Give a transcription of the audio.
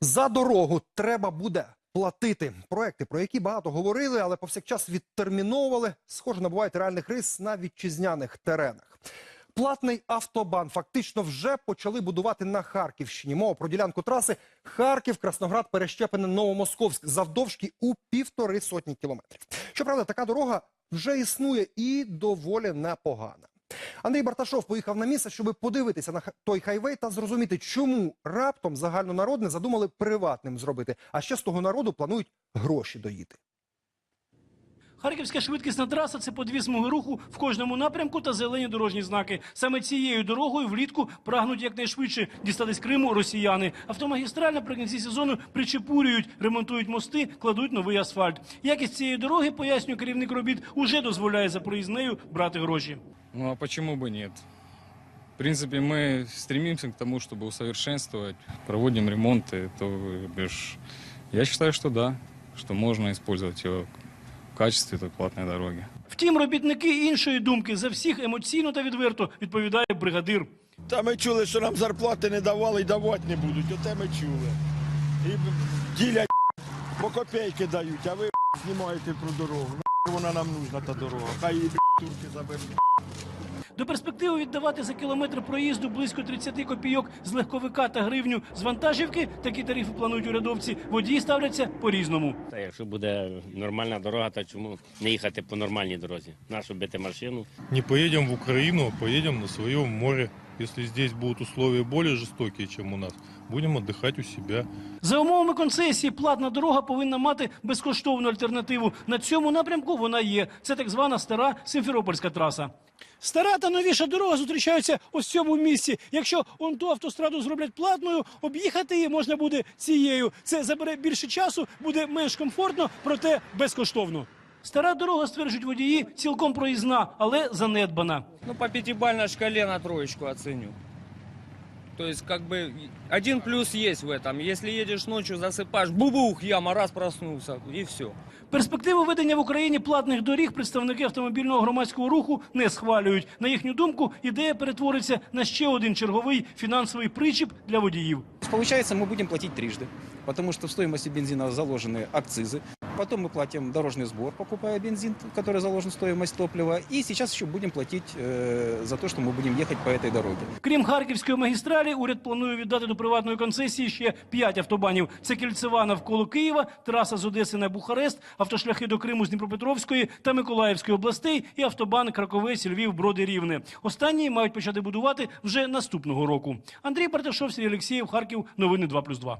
За дорогу треба буде платити. Проекти, про які багато говорили, але повсякчас відтерміновували, схоже, набувають реальних рис на вітчизняних теренах. Платний автобан фактично вже почали будувати на Харківщині. Мова про ділянку траси Харків, Красноград, Перещепине, Новомосковськ завдовжки у півтори сотні кілометрів. Щоправда, така дорога вже існує і доволі непогана. Андрій Барташов поїхав на місце, щоб подивитися на той хайвей та зрозуміти, чому раптом загальнонародне задумали приватним зробити. А ще з того народу планують гроші доїти. Харківська швидкісна траса це по дві смуги руху в кожному напрямку та зелені дорожні знаки. Саме цією дорогою влітку прагнуть якнайшвидше дістатись Криму росіяни. Автомагістраль наприкінці сезону причепурюють, ремонтують мости, кладуть новий асфальт. Якість цієї дороги, пояснює керівник робіт, уже дозволяє за проїзд нею брати гроші. Ну а почему бы нет? В принципе, мы стремимся к тому, чтобы усовершенствовать, проводим ремонты. То бишь, я считаю, что да, что можно использовать его в качестве той платной дороги. Втім, робітники іншої думки за всіх емоційно та відверто відповідає бригадир. Та ми чули, що нам зарплати не давали і давати не будуть. Оте ми чули. І ділять по копійки дають, а ви б**, знімаєте про дорогу. Нахер Вона нам нужна та дорога. Хай її б**, турки заберуть. До перспективи віддавати за кілометр проїзду близько 30 копійок з легковика та гривню з вантажівки. Такі тарифи планують урядовці. Водії ставляться по-різному. Та якщо буде нормальна дорога, то чому не їхати по нормальній дорозі? Нашу бити машину? Не поїдемо в Україну, а поїдемо на своєму море. Если здесь будут условия более жестокие, чем у нас, будем отдыхать у себя. За умовами концесії, платна дорога повинна мати безкоштовну альтернативу. На цьому напрямку вона є. Це так звана стара Симферопольська траса. Стара та новіша дорога зустрічаються ось в цьому місці. Якщо он ту автостраду зроблять платною, об'їхати її можна буде цією. Це забере більше часу, буде менш комфортно, проте безкоштовно. Стара дорога, стверджують водії, цілком проїзна, але занедбана. Ну, по пятибалльной шкале на троечку оценю. То есть, как бы, один плюс есть в этом. Если едешь ночью, засыпаешь, бубух, яма, раз проснулся, и все. Перспективу ведення в Україні платних доріг представники автомобільного громадського руху не схвалюють. На їхню думку, ідея перетвориться на ще один черговий фінансовий причіп для водіїв. Получается, мы будем платить трижды, потому что в стоимости бензина заложены акцизы. Потом мы платим дорожный сбор, покупая бензин, в который заложена стоимость топлива. И сейчас еще будем платить э, за то, что мы будем ехать по этой дороге. Крім Харківської магістралі, уряд планує віддати до приватної концесії ще п'ять автобанів. Це кільцева навколо Києва, траса з Одеси на Бухарест, автошляхи до Криму з Дніпропетровської та Миколаївської областей і автобан Краковець, Львів, Броди, Рівне. Останні мають почати будувати вже наступного року. Андрій Парташов, Сергій Олексєєв, Харків. Новини 2+,2.